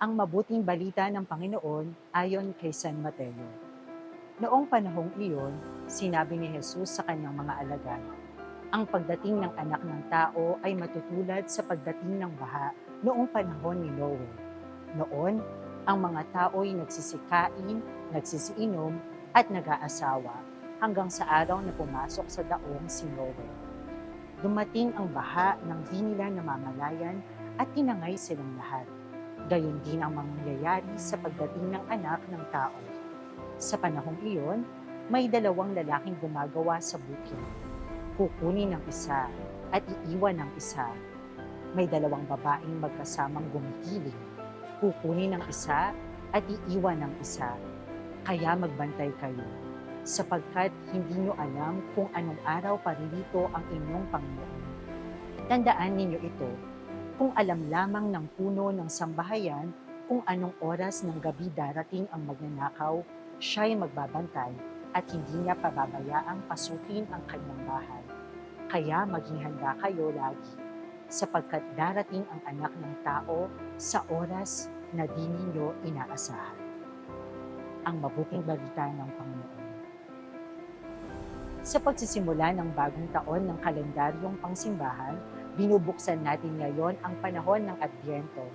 ang mabuting balita ng Panginoon ayon kay San Mateo. Noong panahong iyon, sinabi ni Jesus sa kanyang mga alagad, ang pagdating ng anak ng tao ay matutulad sa pagdating ng baha noong panahon ni Noe. Noon, ang mga tao ay nagsisikain, nagsisiinom, at nag-aasawa hanggang sa araw na pumasok sa daong si Noe. Dumating ang baha ng di nila namamalayan at tinangay silang lahat. Gayon din ang mangyayari sa pagdating ng anak ng tao. Sa panahong iyon, may dalawang lalaking gumagawa sa bukid. Kukunin ng isa at iiwan ng isa. May dalawang babaeng magkasamang gumigiling. Kukunin ng isa at iiwan ng isa. Kaya magbantay kayo, sapagkat hindi nyo alam kung anong araw paririto ang inyong Panginoon. Tandaan ninyo ito, kung alam lamang ng puno ng sambahayan kung anong oras ng gabi darating ang magnanakaw, siya'y magbabantay at hindi niya pababayaang pasukin ang kanyang bahay. Kaya maging handa kayo lagi, sapagkat darating ang anak ng tao sa oras na di ninyo inaasahan. Ang mabuting balita ng Panginoon. Sa pagsisimula ng bagong taon ng kalendaryong pangsimbahan, binubuksan natin ngayon ang panahon ng Adbyento.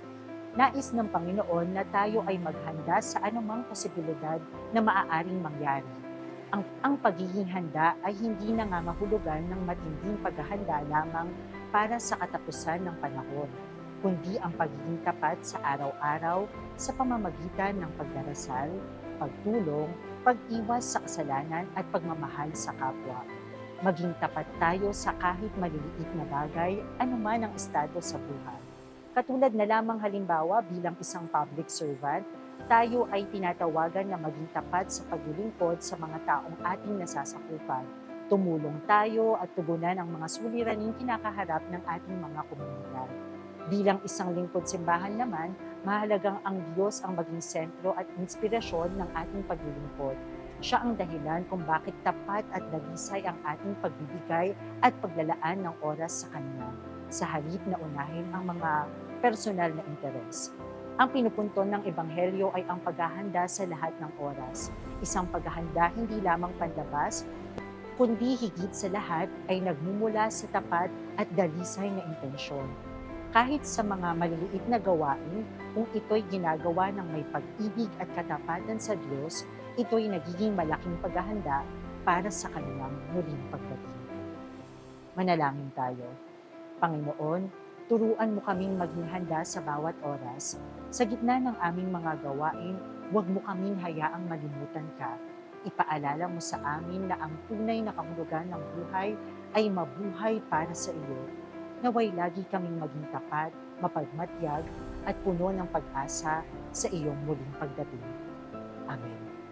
Nais ng Panginoon na tayo ay maghanda sa anumang posibilidad na maaaring mangyari. Ang, ang pagiging handa ay hindi nangangahulugan ng matinding paghahanda lamang para sa katapusan ng panahon, kundi ang pagiging tapat sa araw-araw sa pamamagitan ng pagdarasal, pagtulong, pag-iwas sa kasalanan at pagmamahal sa kapwa. Maging tapat tayo sa kahit maliliit na bagay, anuman ang estado sa buhay. Katulad na lamang halimbawa bilang isang public servant, tayo ay tinatawagan na maging tapat sa paglilingkod sa mga taong ating nasasakupan. Tumulong tayo at tugunan ang mga suliraning kinakaharap ng ating mga komunidad. Bilang isang lingkod simbahan naman, mahalagang ang Diyos ang maging sentro at inspirasyon ng ating paglilingkod. Siya ang dahilan kung bakit tapat at dalisay ang ating pagbibigay at paglalaan ng oras sa Kanya, sa halip na unahin ang mga personal na interes. Ang pinupunto ng Ebanghelyo ay ang paghahanda sa lahat ng oras. Isang paghahanda hindi lamang pandabas, kundi higit sa lahat ay nagmumula sa tapat at dalisay na intensyon. Kahit sa mga maliliit na gawain, kung ito'y ginagawa ng may pag-ibig at katapatan sa Diyos, ito'y nagiging malaking paghahanda para sa kanilang muling pagdating. Manalangin tayo. Panginoon, turuan mo kaming maging sa bawat oras. Sa gitna ng aming mga gawain, huwag mo kaming hayaang malimutan ka. Ipaalala mo sa amin na ang tunay na kahulugan ng buhay ay mabuhay para sa iyo. Naway lagi kaming maging tapat, mapagmatyag, at puno ng pag-asa sa iyong muling pagdating. Amen.